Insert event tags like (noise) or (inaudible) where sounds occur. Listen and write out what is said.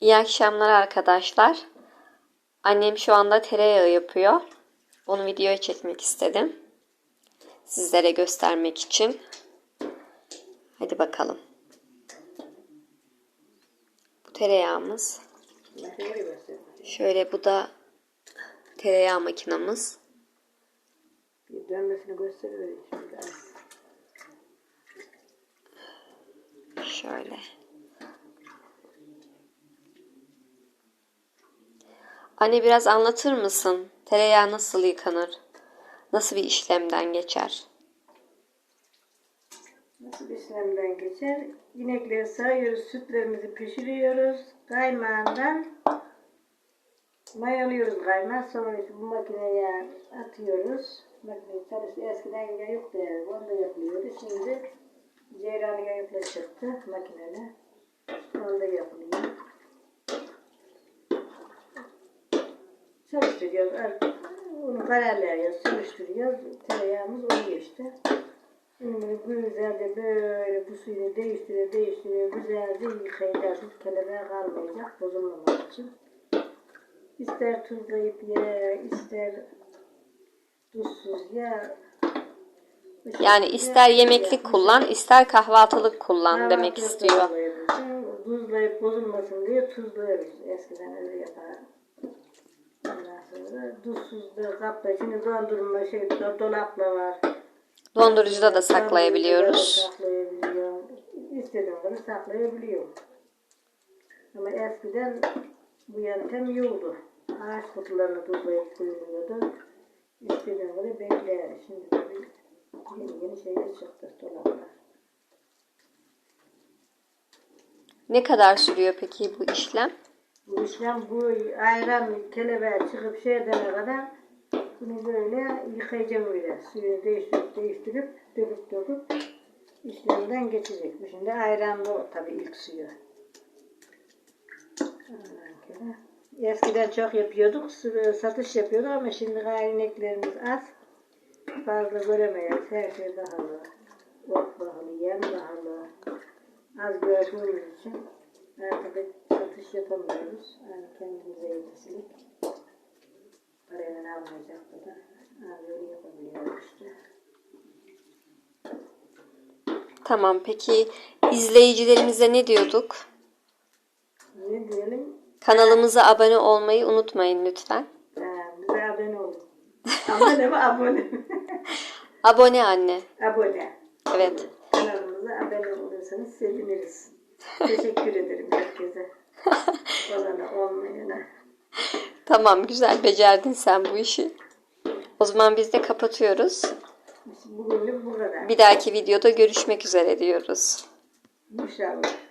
İyi akşamlar arkadaşlar. Annem şu anda tereyağı yapıyor. Onu videoya çekmek istedim. Sizlere göstermek için. Hadi bakalım. Bu tereyağımız. Şöyle bu da tereyağı makinamız. Dönmesini şimdi. Şöyle. Anne biraz anlatır mısın? Tereyağı nasıl yıkanır? Nasıl bir işlemden geçer? Nasıl bir işlemden geçer? İnekleri sayıyoruz, sütlerimizi pişiriyoruz. Kaymağından mayalıyoruz kaymağı. Sonra işte bu makineye atıyoruz. Makine çalışıyor. Eskiden ya yoktu yani. Onda yapılıyordu. Şimdi ceyran yayıkla çıktı makinede. Çalıştırıyoruz. Artık Onu kararlıyoruz, çalıştırıyoruz. Tereyağımız oluyor işte. Şimdi güzelce böyle bu suyu değiştire değiştire güzelce yıkayacağız. Kelebeğe kalmayacak bozulmamak için. İster tuzlayıp ye, ister tuzsuz ye. Yani ister yemeklik kullan, ister kahvaltılık kullan demek istiyor. Tuzlayıp bozulmasın diye tuzluyoruz. Eskiden öyle yapardık. Ondan sonra tuzsuz da kapta. Şimdi dondurma şey do- dolapla var. Dondurucuda da saklayabiliyoruz. Saklayabiliyor. İstediğim kadar saklayabiliyor. Ama eskiden bu yöntem yoktu. Ağaç kutularını tuzlayıp koyuluyordu. İstediğim kadar bekler. Şimdi tabii yeni yeni şeyler çıktı dolaplar. Ne kadar sürüyor peki bu işlem? İşlem bu ayran kelebeğe çıkıp şey edene kadar bunu böyle yıkayacağım böyle. Suyu değiştirip değiştirip döküp döküp işlemden geçecek. Şimdi ayranlı o tabii ilk suyu. Eskiden çok yapıyorduk, satış yapıyorduk ama şimdi gayrineklerimiz az. Fazla göremeyiz. Her şey pahalı. Ot pahalı, yem pahalı. Az gördüğümüz için artık satış yapamıyoruz. Yani kendimize yetişlik. Parayla almayacak kadar. Az öyle yapabiliyoruz işte. Tamam peki izleyicilerimize ne diyorduk? Ne diyelim? Kanalımıza abone olmayı unutmayın lütfen. Ha, bize abone olun. abone mi? Abone mi? (laughs) Abone anne. abone. Evet. Kanalımıza abone olursanız seviniriz. Teşekkür ederim herkese. Olana olmayana. Tamam güzel becerdin sen bu işi. O zaman biz de kapatıyoruz. Bugünlük bu kadar. Bir dahaki videoda görüşmek üzere diyoruz. İnşallah.